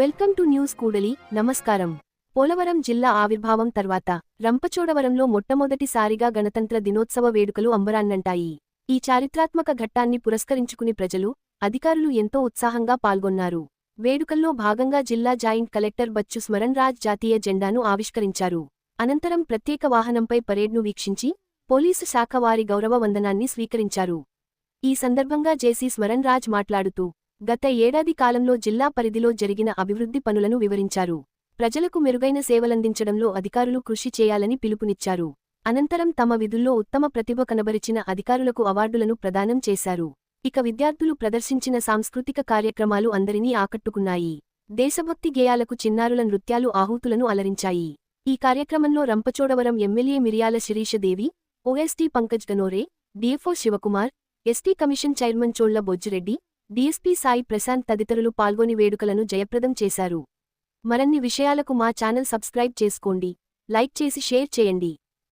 Welcome to news కూడలి. నమస్కారం. పోలవరం జిల్లా ఆవిర్భావం తర్వాత రంపచోడవరంలో మొట్టమొదటిసారిగా గణతంత్ర దినోత్సవ వేడుకలు అంబరాన్నంటాయి. ఈ చారిత్రాత్మక ఘట్టాన్ని పురస్కరించుకుని ప్రజలు అధికారులు ఎంతో ఉత్సాహంగా పాల్గొన్నారు. వేడుకల్లో భాగంగా జిల్లా జాయింట్ కలెక్టర్ బచ్చు స్మరణ్ రాజ్ జాతీయ జెండాను ఆవిష్కరించారు. అనంతరం ప్రత్యేక వాహనంపై పరేడ్ను వీక్షించి పోలీసు శాఖ వారి గౌరవ వందనాన్ని స్వీకరించారు. ఈ సందర్భంగా జేసీ స్మరణ్ రాజ్ మాట్లాడుతూ గత ఏడాది కాలంలో జిల్లా పరిధిలో జరిగిన అభివృద్ధి పనులను వివరించారు. ప్రజలకు మెరుగైన సేవలందించడంలో అధికారులు కృషి చేయాలని పిలుపునిచ్చారు. అనంతరం తమ విధుల్లో ఉత్తమ ప్రతిభ కనబరిచిన అధికారులకు అవార్డులను ప్రదానం చేశారు. ఇక విద్యార్థులు ప్రదర్శించిన సాంస్కృతిక కార్యక్రమాలు అందరినీ ఆకట్టుకున్నాయి. దేశభక్తి గేయాలకు చిన్నారుల నృత్యాలు ఆహూతులను అలరించాయి. ఈ కార్యక్రమంలో Rampachodavaram MLA Miriyala Shirishadevi OST Pankaj Ganore DFO Shivakumar ST commission chairman Cholla Bojjireddy DSP Sai Prashanth తదితరులు పాల్గొని వేడుకలను జయప్రదం చేశారు. మరన్ని విషయాలకు మా ఛానల్ సబ్స్క్రైబ్ చేసుకోండి. లైక్ చేసి షేర్ చేయండి.